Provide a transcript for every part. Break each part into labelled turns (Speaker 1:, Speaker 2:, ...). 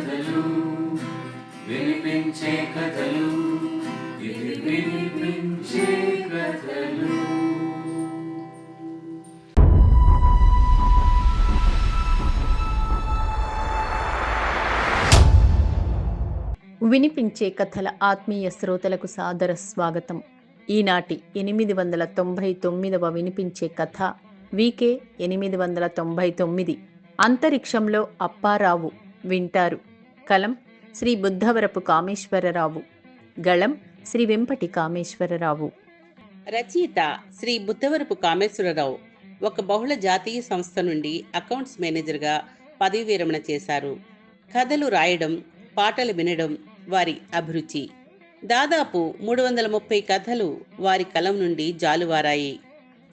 Speaker 1: కథలు వినిపించే కథలు
Speaker 2: ఇది వినిపించే కథలు.
Speaker 1: వినిపించే కథల
Speaker 3: ఆత్మీయ శ్రోతలకు సాదర స్వాగతం. ఈనాటి ఎనిమిది వందల తొంభై తొమ్మిదవ వినిపించే కథ వికే ఎనిమిది వందల తొంభై తొమ్మిది. అంతరిక్షంలో అప్పారావు వింటారు. కలం శ్రీ బుద్ధవరపు కామేశ్వరరావు. గళం శ్రీ వెంపటి కామేశ్వరరావు.
Speaker 4: రచయిత శ్రీ బుద్ధవరపు కామేశ్వరరావు ఒక బహుళ జాతీయ సంస్థ నుండి అకౌంట్స్ మేనేజర్గా పదవి విరమణ చేశారు. కథలు రాయడం పాటలు వినడం వారి అభిరుచి. దాదాపు మూడు వందల ముప్పై కథలు వారి కలం నుండి జాలువారాయి.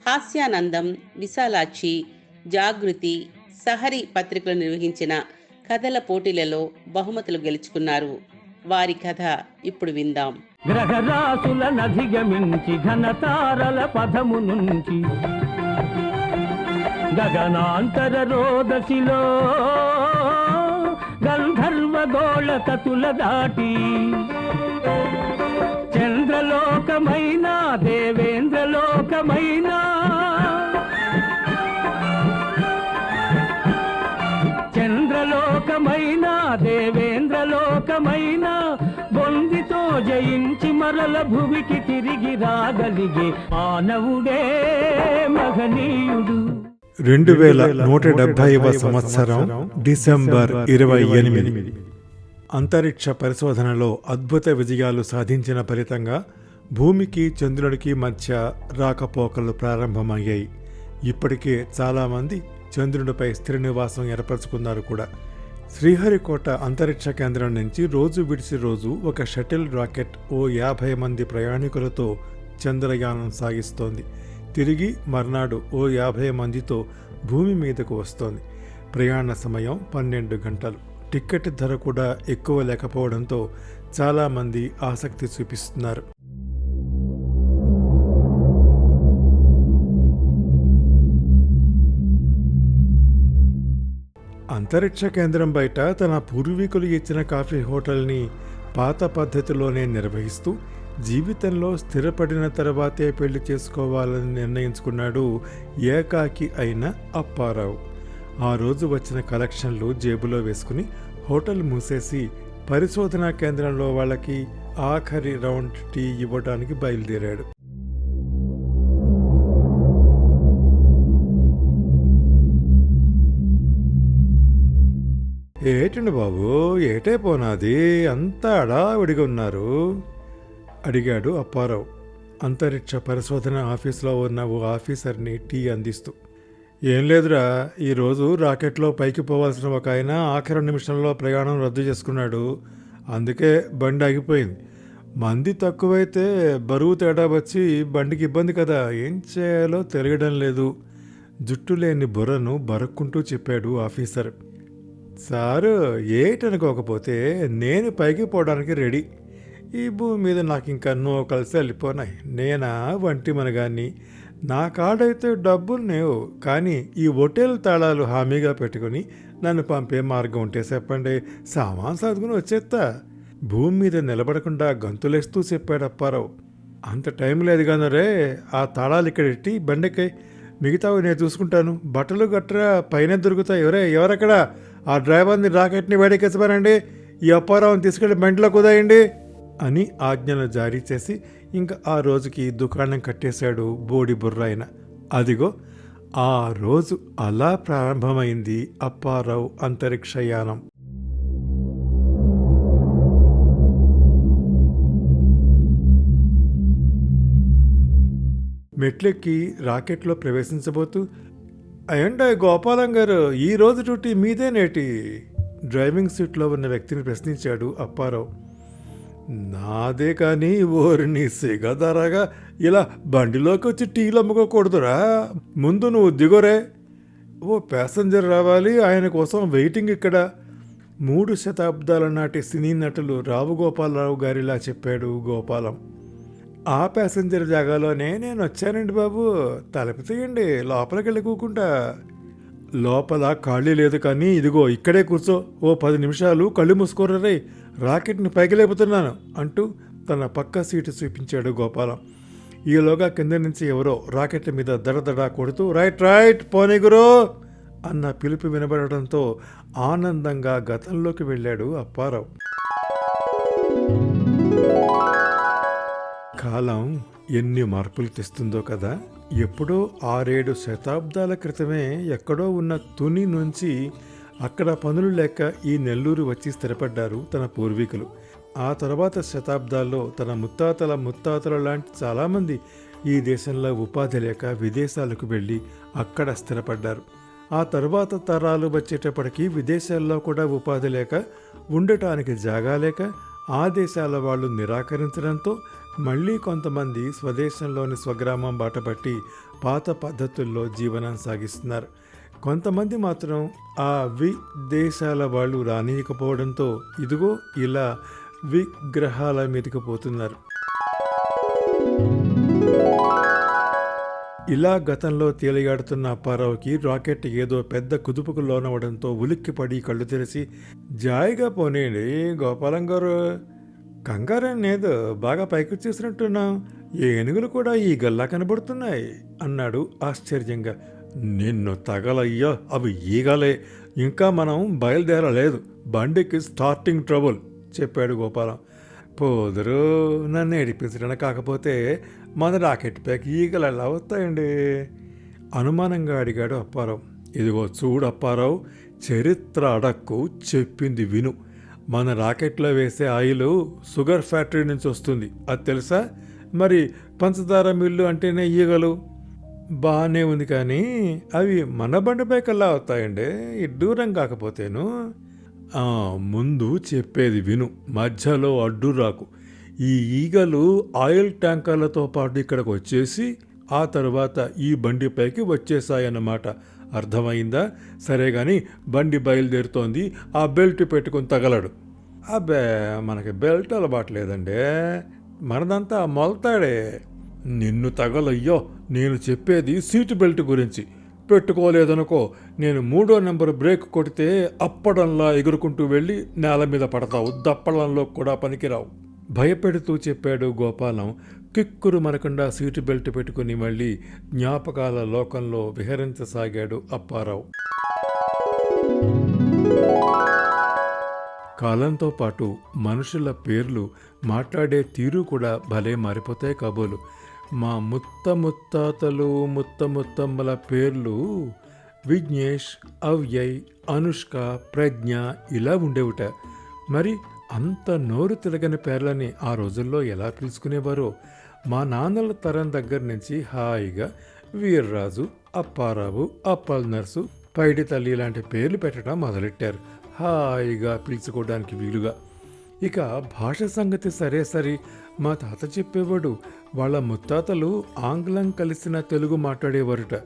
Speaker 4: హాస్యానందం విశాలాక్షి జాగృతి సహరి పత్రికలు నిర్వహించిన కథల పోటీలలో బహుమతులు గెలుచుకున్నారు. వారి కథ ఇప్పుడు విందాం.
Speaker 5: గ్రహరాశుల నధిగమించి ఘనతారల పదము నుంచి గగనాంతర రోదశిలో గంధర్వ గోళ తతుల దాటి చంద్రలోకమైన దేవేంద్రలోకమైన జయించి మరల భువికి తిరిగి రాగలిగే మానవుడే మహనీయుడు.
Speaker 6: రెండు వేల నూట డెబ్బైవ సంవత్సరం డిసెంబర్ ఇరవై ఎనిమిది. అంతరిక్ష పరిశోధనలో అద్భుత విజయాలు సాధించిన ఫలితంగా భూమికి చంద్రుడికి మధ్య రాకపోకలు ప్రారంభమయ్యాయి. ఇప్పటికే చాలామంది చంద్రుడిపై స్థిర నివాసం ఏర్పరచుకున్నారు కూడా. శ్రీహరికోట అంతరిక్ష కేంద్రం నుంచి రోజు విడిచి రోజు ఒక షటిల్ రాకెట్ ఓ యాభై మంది ప్రయాణికులతో చంద్రయానం సాగిస్తోంది. తిరిగి మర్నాడు ఓ యాభై మందితో భూమి మీదకు వస్తోంది. ప్రయాణ సమయం పన్నెండు గంటలు. టిక్కెట్ ధర కూడా ఎక్కువ లేకపోవడంతో చాలామంది ఆసక్తి చూపిస్తున్నారు. అంతరిక్ష కేంద్రం బయట తన పూర్వీకులు ఇచ్చిన కాఫీ హోటల్ని పాత పద్ధతిలోనే నిర్వహిస్తూ జీవితంలో స్థిరపడిన తర్వాతే పెళ్ళి చేసుకోవాలని నిర్ణయించుకున్నాడు ఏకాకి అయిన అప్పారావు. ఆ రోజు వచ్చిన కలెక్షన్లు జేబులో వేసుకుని హోటల్ మూసేసి పరిశోధనా కేంద్రంలో వాళ్ళకి ఆఖరి రౌండ్ టీ ఇవ్వడానికి బయలుదేరాడు. ఏటండి బాబు? ఏటే పోనాది? అంతా అడావిడిగా ఉన్నారు. అడిగాడు అప్పారావు. అంతరిక్ష పరిశోధన ఆఫీసులో ఉన్న ఓ ఆఫీసర్ని టీ అందిస్తూ. ఏం లేదురా ఈరోజు రాకెట్లో పైకి పోవాల్సిన ఒక ఆయన ఆఖరి నిమిషంలో ప్రయాణం రద్దు చేసుకున్నాడు. అందుకే బండి ఆగిపోయింది. మంది తక్కువైతే బరువు తేడా వచ్చి బండికి ఇబ్బంది కదా ఏం చేయాలో తెలియడం లేదు. జుట్టు లేని బుర్రను బరక్కుంటూ చెప్పాడు ఆఫీసర్. సారు ఏటనుకోకపోతే నేను పైకి పోవడానికి రెడీ. ఈ భూమి మీద నాకు ఇంకా నువ్వు కలిసి వెళ్ళిపోనాయి. నేనా వంటి మనగాన్ని. నా కాడైతే డబ్బులు లేవు. కానీ ఈ హోటల్ తాళాలు హామీగా పెట్టుకుని నన్ను పంపే మార్గం ఉంటే చెప్పండి. సామాన్ సర్దుకుని వచ్చేస్తా భూమి మీద నిలబడకుండా గంతులేస్తూ చెప్పాడు అప్పారావు. అంత టైం లేదు కానీ రే. ఆ తాళాలు ఇక్కడ ఎట్టి బండెక్కాయి. మిగతావి నేను చూసుకుంటాను. బట్టలు గట్రా పైన దొరుకుతాయి. ఎవరే ఎవరక్కడ? ఆ డ్రైవర్ని రాకెట్ని వేడెక్కించమనండి ఈ అప్పారావుని తీసుకెళ్ళి బండిలో కుదాయండి అని ఆజ్ఞలు జారీ చేసి ఇంకా ఆ రోజుకి దుకాణం కట్టేశాడు బోడి బుర్రాయన. అదిగో ఆ రోజు అలా ప్రారంభమైంది అప్పారావు అంతరిక్షయానం మెట్లెక్కి రాకెట్లో ప్రవేశించబోతూ అయ్యండి గోపాలం గారు ఈ రోజు డ్యూటీ మీదేనేటి డ్రైవింగ్ సీట్లో ఉన్న వ్యక్తిని ప్రశ్నించాడు అప్పారావు. నాదే కానీ ఓరిని సిగదరగా ఇలా బండిలోకి వచ్చి టీలు అమ్ముకోకూడదురా. ముందు నువ్వు దిగోరే. ఓ ప్యాసింజర్ రావాలి ఆయన కోసం వెయిటింగ్ ఇక్కడ. మూడు శతాబ్దాల నాటి సినీ నటులు రావు గోపాలరావు గారిలా చెప్పాడు గోపాలం. ఆ ప్యాసింజర్ జాగాలోనే నేను వచ్చానండి బాబు. తలుపు తీయండి లోపలికి వెళ్ళి కూకుంటా. లోపల ఖాళీ లేదు కానీ ఇదిగో ఇక్కడే కూర్చో. ఓ పది నిమిషాలు కళ్ళు మూసుకోరరే రాకెట్ని పైకి లేపుతున్నాను అంటూ తన పక్క సీటు చూపించాడు గోపాలం. ఈలోగా కింద నుంచి ఎవరో రాకెట్ల మీద దడదడా కొడుతూ రైట్ రైట్ పోనీగురు అన్న పిలుపు వినబడటంతో ఆనందంగా గతంలోకి వెళ్ళాడు అప్పారావు. కాలం ఎన్ని మార్పులు తెస్తుందో కదా. ఎప్పుడో ఆరేడు శతాబ్దాల క్రితమే ఎక్కడో ఉన్న తుని నుంచి అక్కడ పనులు లేక ఈ నెల్లూరు వచ్చి స్థిరపడ్డారు తన పూర్వీకులు. ఆ తర్వాత శతాబ్దాల్లో తన ముత్తాతల ముత్తాతల లాంటి చాలామంది ఈ దేశంలో ఉపాధి లేక విదేశాలకు వెళ్ళి అక్కడ స్థిరపడ్డారు. ఆ తర్వాత తరాలు వచ్చేటప్పటికి విదేశాల్లో కూడా ఉపాధి లేక ఉండటానికి జాగా లేక ఆ దేశాల వాళ్ళు నిరాకరించడంతో మళ్ళీ కొంతమంది స్వదేశంలోని స్వగ్రామం బాటపట్టి పాత పద్ధతుల్లో జీవనం సాగిస్తున్నారు. కొంతమంది మాత్రం ఆ విదేశాల వాళ్ళు రానియకపోవడంతో ఇదిగో ఇలా విగ్రహాల మీదకి పోతున్నారు. ఇలా గతంలో తేలియాడుతున్న అప్పారావుకి రాకెట్ ఏదో పెద్ద కుదుపుకు లోనవడంతో ఉలిక్కిపడి కళ్ళు తెరిచి జాయిగా పోనేయండి గోపాలం గారు. కంగారం లేదు బాగా పైకి వచ్చేసినట్టున్నాం ఏనుగులు కూడా ఈ గల్లా కనబడుతున్నాయి అన్నాడు ఆశ్చర్యంగా. నిన్ను తగలయ్యా అవి ఈగలే. ఇంకా మనం బయలుదేరలేదు. బండికి స్టార్టింగ్ ట్రబుల్ చెప్పాడు గోపాలం. పోదురు నన్ను ఏడిపించడం కాకపోతే మన రాకెట్ ప్యాక్ ఈగలు ఎలా వస్తాయండి? అనుమానంగా అడిగాడు అప్పారావు. ఇదిగో చూడు అప్పారావు చరిత్ర అడక్కు చెప్పింది విను. మన రాకెట్లో వేసే ఆయిల్ షుగర్ ఫ్యాక్టరీ నుంచి వస్తుంది. అది తెలుసా? మరి పంచదార మిల్లు అంటేనే ఈగలు? బాగానే ఉంది కానీ అవి మన బండిపై కల్లా అవుతాయండి ఇడ్డూరం దూరం కాకపోతేను. ముందు చెప్పేది విను. మధ్యలో అడ్డు రాకు. ఈ ఈగలు ఆయిల్ ట్యాంకర్లతో పాటు ఇక్కడికి వచ్చేసి ఆ తర్వాత ఈ బండిపైకి వచ్చేసాయన్నమాట. అర్థమైందా? సరే గాని బండి బయలుదేరుతోంది. ఆ బెల్ట్ పెట్టుకుని తగలడు. అబ్బే మనకి బెల్ట్ అలవాటు లేదండి. మనదంతా మొలతాడే. నిన్ను తగలయ్యో నేను చెప్పేది సీటు బెల్ట్ గురించి. పెట్టుకోలేదనుకో నేను మూడో నెంబర్ బ్రేక్ కొడితే అప్పడంలా ఎగురుకుంటూ వెళ్ళి నేల మీద పడతావు. దప్పడంలో కూడా పనికిరావు. భయపెడుతూ చెప్పాడు గోపాలం. కిక్కురు మనకుండా సీటు బెల్ట్ పెట్టుకుని మళ్ళీ జ్ఞాపకాల లోకంలో విహరించసాగాడు అప్పారావు. కాలంతో పాటు మనుషుల పేర్లు మాట్లాడే తీరు కూడా భలే మారిపోతాయి కబోలు. మా ముత్త ముత్తాతలు ముత్త ముత్తమ్మల పేర్లు విఘ్నేష్ అవ్యయ్ అనుష్క ప్రజ్ఞ ఇలా ఉండేవిట. మరి అంత నోరు తిరగని పేర్లని ఆ రోజుల్లో ఎలా పిలుచుకునేవారో? మా నాన్నల తరం దగ్గర నుంచి హాయిగా వీర్రాజు అప్పారావు అప్పల్ నర్సు పైడి తల్లి లాంటి పేర్లు పెట్టడం మొదలెట్టారు. హాయిగా పిలుచుకోవడానికి వీలుగా. ఇక భాష సంగతి సరే సరి మా తాత చెప్పేవాడు వాళ్ళ ముత్తాతలు ఆంగ్లం కలిసిన తెలుగు మాట్లాడేవారుట.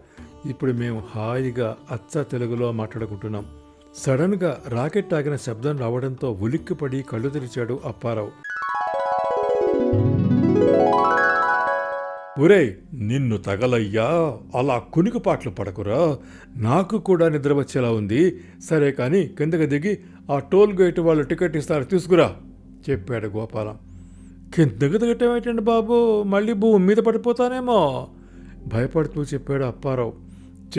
Speaker 6: ఇప్పుడు మేము హాయిగా అచ్చ తెలుగులో మాట్లాడుకుంటున్నాం. సడన్గా రాకెట్ ఆగిన శబ్దం రావడంతో ఉలిక్కిపడి కళ్ళు తెరిచాడు అప్పారావు. ఒరేయ్ నిన్ను తగలయ్యా? అలా కునికిపాట్లు పడకురా? నాకు కూడా నిద్ర వచ్చేలా ఉంది. సరే కానీ కిందకి దిగి ఆ టోల్ గేట్ వాళ్ళు టికెట్ ఇస్తారు తీసుకురా చెప్పాడు గోపాలం. కిందకి దిగటం ఏంటండి బాబు? మళ్ళీ భూమి మీద పడిపోతానేమో. భయపడుతూ చెప్పాడు అప్పారావు.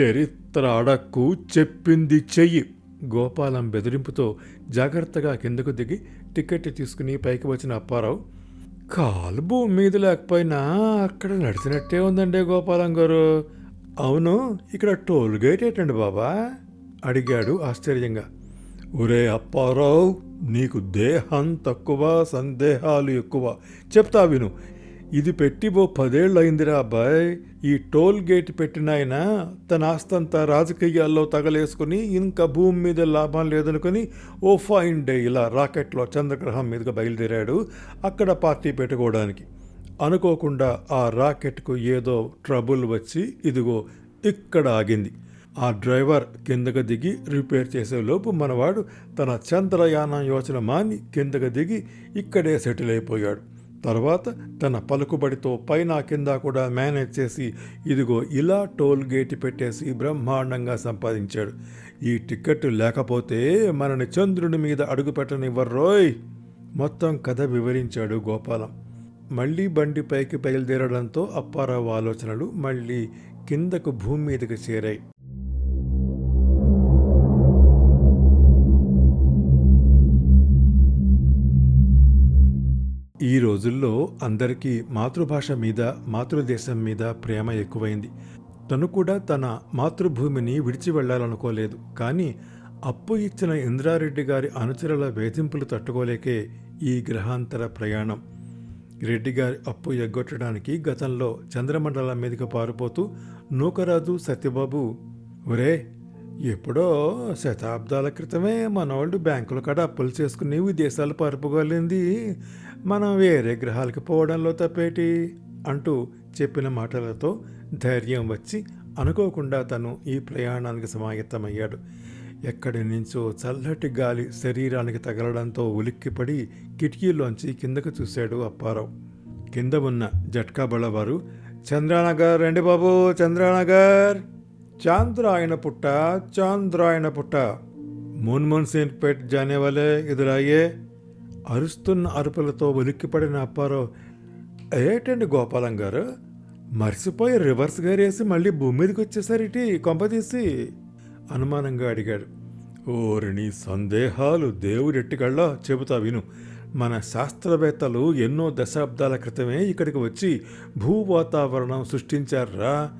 Speaker 6: చరిత్ర అడక్కు చెప్పింది చెయ్యి. గోపాలం బెదిరింపుతో జాగ్రత్తగా కిందకు దిగి టికెట్ తీసుకుని పైకి వచ్చిన అప్పారావు కాలు భూమి మీద లేకపోయినా అక్కడ నడిచినట్టే ఉందండి గోపాలం గారు. అవును ఇక్కడ టోల్ గేట్ ఏంటండి బాబా? అడిగాడు ఆశ్చర్యంగా. ఒరే అప్పారావు నీకు దేహం తక్కువ సందేహాలు ఎక్కువ. చెప్తా విను. ఇది పెట్టి ఓ పదేళ్ళు అయిందిరా అబ్బాయ్. ఈ టోల్ గేట్ పెట్టినాయన తన ఆస్తంతా రాజకీయాల్లో తగలేసుకుని ఇంకా భూమి మీద లాభం లేదనుకుని ఓ ఫైన్ డే ఇలా రాకెట్లో చంద్రగ్రహం మీదుగా బయలుదేరాడు అక్కడ పార్టీ పెట్టుకోవడానికి. అనుకోకుండా ఆ రాకెట్కు ఏదో ట్రబుల్ వచ్చి ఇదిగో ఇక్కడ ఆగింది. ఆ డ్రైవర్ కిందకు దిగి రిపేర్ చేసేలోపు మనవాడు తన చంద్రయానం యోచన మాని కిందకు దిగి ఇక్కడే సెటిల్ అయిపోయాడు. తర్వాత తన పలుకుబడితో పైన కింద కూడా మేనేజ్ చేసి ఇదిగో ఇలా టోల్ గేట్ పెట్టేసి బ్రహ్మాండంగా సంపాదించాడు. ఈ టికెట్ లేకపోతే మనని చంద్రుని మీద అడుగు పెట్టనివ్వర్రోయ్! మొత్తం కథ వివరించాడు గోపాలం. మళ్ళీ బండి పైకి బయలుదేరడంతో అప్పారావు ఆలోచనలు మళ్ళీ కిందకు భూమి మీదకి చేరాయి. ఈ రోజుల్లో అందరికీ మాతృభాష మీద మాతృదేశం మీద ప్రేమ ఎక్కువైంది. తను కూడా తన మాతృభూమిని విడిచి వెళ్ళాలనుకోలేదు. కానీ అప్పు ఇచ్చిన ఇంద్రారెడ్డి గారి అనుచరుల వేధింపులు తట్టుకోలేకే ఈ గ్రహాంతర ప్రయాణం. రెడ్డి గారి అప్పు ఎగ్గొట్టడానికి గతంలో చంద్రమండలం మీదకి పారిపోతూ నూకరాజు సత్యబాబు ఒరే ఎప్పుడో శతాబ్దాల క్రితమే మనోళ్ళు బ్యాంకుల కాడ అప్పులు చేసుకుని విదేశాలు పారిపోగలింది. మనం వేరే గ్రహాలకి పోవడంలో తప్పేటి? అంటూ చెప్పిన మాటలతో ధైర్యం వచ్చి అనుకోకుండా తను ఈ ప్రయాణానికి సమాయత్తమయ్యాడు. ఎక్కడి నుంచో చల్లటి గాలి శరీరానికి తగలడంతో ఉలిక్కిపడి కిటికీలోంచి కిందకు చూశాడు అప్పారావు. కింద ఉన్న జట్కా బళ్ళవారు చంద్రానగర్ రండి బాబు చంద్రానగర్! చాంద్రాయన పుట్ట చాంద్రాయన పుట్ట! మున్మున్ సింగ్ పెట్ జానే వాలే ఎదురాయే అరుస్తున్న అరుపులతో ఉలిక్కిపడిన అప్పారావు ఏటండి గోపాలం గారు? మర్చిపోయి రివర్స్ గేరేసి మళ్ళీ భూమి మీదకి వచ్చేసరిటి కొంపదీసి అనుమానంగా అడిగాడు. ఓరిని సందేహాలు దేవుడెట్టికళ్ళ చెబుతా విను. మన శాస్త్రవేత్తలు ఎన్నో దశాబ్దాల క్రితమే ఇక్కడికి వచ్చి భూ వాతావరణం సృష్టించారా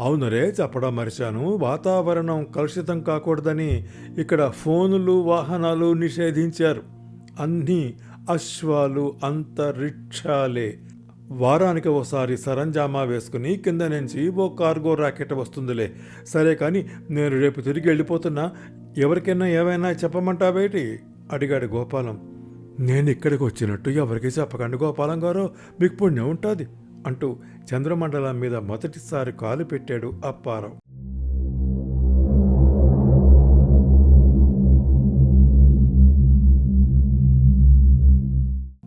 Speaker 6: అవునరే చెప్పడం మరిచాను. వాతావరణం కలుషితం కాకూడదని ఇక్కడ ఫోనులు వాహనాలు నిషేధించారు. అన్నీ అశ్వాలు అంతరిక్షాలే. వారానికి ఒకసారి సరంజామా వేసుకుని కింద నుంచి ఓ కార్గో రాకెట్ వస్తుందిలే. సరే కానీ నేను రేపు తిరిగి వెళ్ళిపోతున్నా. ఎవరికైనా ఏమైనా చెప్పమంటావేటి? అడిగాడు గోపాలం. నేను ఇక్కడికి వచ్చినట్టు ఎవరికి చెప్పకండి గోపాలం గారు. మీకు పుణ్యం ఉంటుంది అంటూ చంద్రమండలం మీద మొదటిసారి కాలు పెట్టాడు అప్పారావు.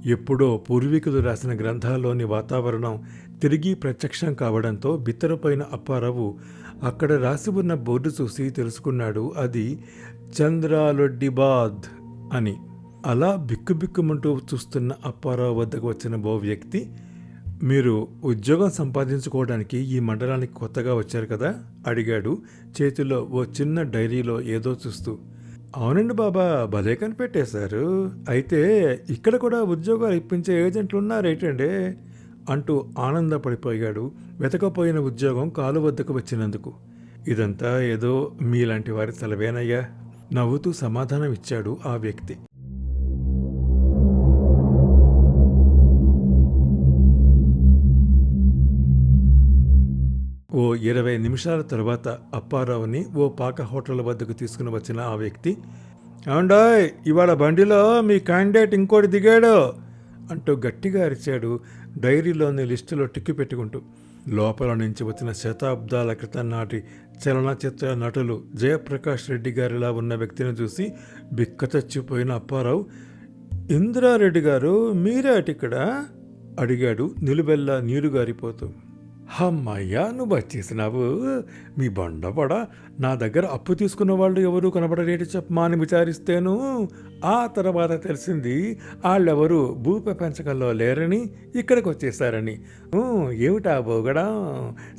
Speaker 6: ఎప్పుడో పూర్వీకులు రాసిన గ్రంథాల్లోని వాతావరణం తిరిగి ప్రత్యక్షం కావడంతో బిత్తరపోయిన అప్పారావు అక్కడ రాసి ఉన్న బోర్డు చూసి తెలుసుకున్నాడు. అది చంద్రాలొడ్డిబాద్ అని. అలా బిక్కుబిక్కుమంటూ చూస్తున్న అప్పారావు వద్దకు వచ్చిన ఓ వ్యక్తి మీరు ఉద్యోగం సంపాదించుకోవడానికి ఈ మండలానికి కొత్తగా వచ్చారు కదా? అడిగాడు. చేతిలో ఓ చిన్న డైరీలో ఏదో చూస్తూ అవునండి బాబా భలే కనిపెట్టేశారు. అయితే ఇక్కడ కూడా ఉద్యోగాలు ఇప్పించే ఏజెంట్లు ఉన్నారేటండి? అంటూ ఆనందపడిపోయాడు. వెతకపోయిన ఉద్యోగం కాలు వద్దకు వచ్చినందుకు. ఇదంతా ఏదో మీలాంటి వారి తలవేనయ్యా. నవ్వుతూ సమాధానం ఇచ్చాడు ఆ వ్యక్తి. ఓ ఇరవై నిమిషాల తర్వాత అప్పారావుని ఓ పాక హోటల్ వద్దకు తీసుకుని వచ్చిన ఆ వ్యక్తి ఏమండాయ్ ఇవాళ బండిలో మీ క్యాండిడేట్ ఇంకోటి దిగాడు అంటూ గట్టిగా అరిచాడు డైరీలోని లిస్టులో టిక్కి పెట్టుకుంటూ. లోపల నుంచి వచ్చిన శతాబ్దాల క్రితం నాటి చలనచిత్ర నటులు జయప్రకాష్ రెడ్డి గారిలా ఉన్న వ్యక్తిని చూసి బిక్కచచ్చిపోయిన అప్పారావు ఇందిరారెడ్డి గారు మీరే ఇక్కడ? అడిగాడు నిలుబెల్లా నీరు గారిపోతూ అమ్మయ్యా నువ్వు వచ్చేసినావు మీ బండపడ నా దగ్గర అప్పు తీసుకున్న వాళ్ళు ఎవరు కనబడలేటి చెప్పమా అని విచారిస్తేను. ఆ తర్వాత తెలిసింది వాళ్ళెవరు భూ ప్రపంచకంలో లేరని ఇక్కడికి వచ్చేసారని ఏమిటా బోగడా?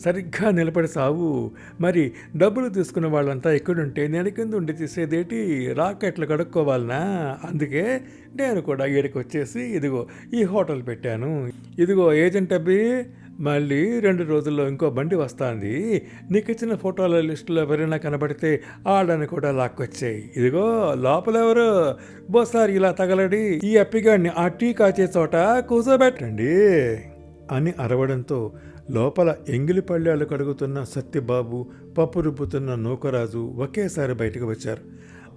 Speaker 6: సరిగ్గా నిలబడి సావు. మరి డబ్బులు తీసుకున్న వాళ్ళంతా ఎక్కడుంటే నేను కింద ఉండి తీసేదేటి? రాకెట్లు కడుక్కోవాలనా? అందుకే నేను కూడా ఇక్కడికి వచ్చేసి ఇదిగో ఈ హోటల్ పెట్టాను. ఇదిగో ఏజెంట్ అబ్బి మళ్ళీ రెండు రోజుల్లో ఇంకో బండి వస్తుంది. నీకు ఇచ్చిన ఫోటోల లిస్టులో ఎవరైనా కనబడితే ఆడని కూడా లాక్కొచ్చాయి. ఇదిగో లోపలెవరు? బోసారి ఇలా తగలడి ఈ అప్పిగాడిని ఆ టీ కాచే చోట కూర్చోబెట్టండి అని అరవడంతో లోపల ఎంగిలి పళ్ళాలు కడుగుతున్న సత్యబాబు పప్పు రుబ్బుతున్న నూకరాజు ఒకేసారి బయటకు వచ్చారు.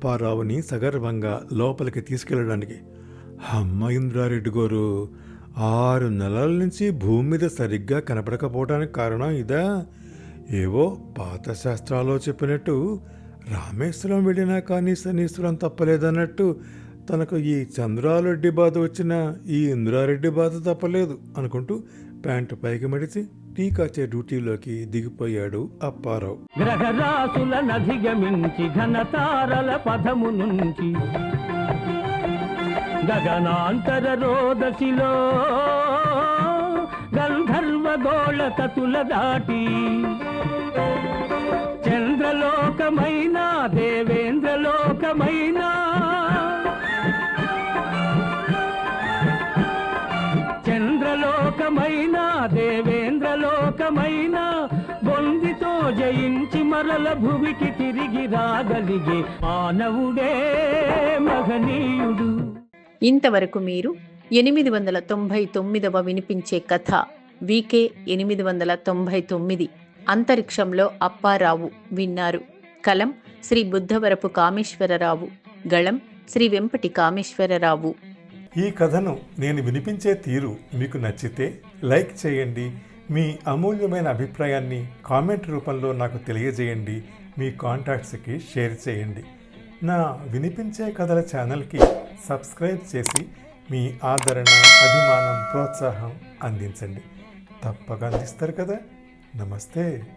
Speaker 6: పారావుని సగర్వంగా లోపలికి తీసుకెళ్ళడానికి. అమ్మ ఇంద్రారెడ్డి గారు ఆరు నెలల నుంచి భూమి మీద సరిగ్గా కనపడకపోవడానికి కారణం ఇదా? ఏవో పాత శాస్త్రాల్లో చెప్పినట్టు రామేశ్వరం వెళ్ళినా కానీ శనీశ్వరం తప్పలేదన్నట్టు తనకు ఈ చంద్రారెడ్డి బాధ వచ్చిన ఈ ఇంద్రారెడ్డి బాధ తప్పలేదు అనుకుంటూ ప్యాంటు పైకి మడిచి టీ కాచే డ్యూటీలోకి దిగిపోయాడు అప్పారావు.
Speaker 5: నధిగమించి ఘనతారల పదము నుంచి గగనాంతర రోదసిలో గంధర్వ గోళ తతుల దాటి చంద్రలోకమైన దేవేంద్రలోకమైన చంద్రలోకమైన దేవేంద్రలోకమైన బొందితో జయించి మరల భువికి తిరిగి రాగలిగే మానవుడే మహనీయుడు.
Speaker 3: ఇంతవరకు మీరు ఎనిమిది వందల తొంభై తొమ్మిదవ వినిపించే కథ వికే ఎనిమిది వందల తొంభై తొమ్మిది అంతరిక్షంలో అప్పారావు విన్నారు. కలం శ్రీ బుద్ధవరపు కామేశ్వరరావు గళం శ్రీ వెంపటి కామేశ్వరరావు.
Speaker 6: ఈ కథను నేను వినిపించే తీరు మీకు నచ్చితే లైక్ చేయండి మీ అమూల్యమైన అభిప్రాయాన్ని కామెంట్ రూపంలో నాకు తెలియజేయండి మీ కాంటాక్ట్స్కి షేర్ చేయండి. నా వినిపించే కథల ఛానల్కి సబ్స్క్రైబ్ చేసి మీ ఆదరణ అభిమానం ప్రోత్సాహం అందించండి. తప్పక అందిస్తారు కదా. నమస్తే.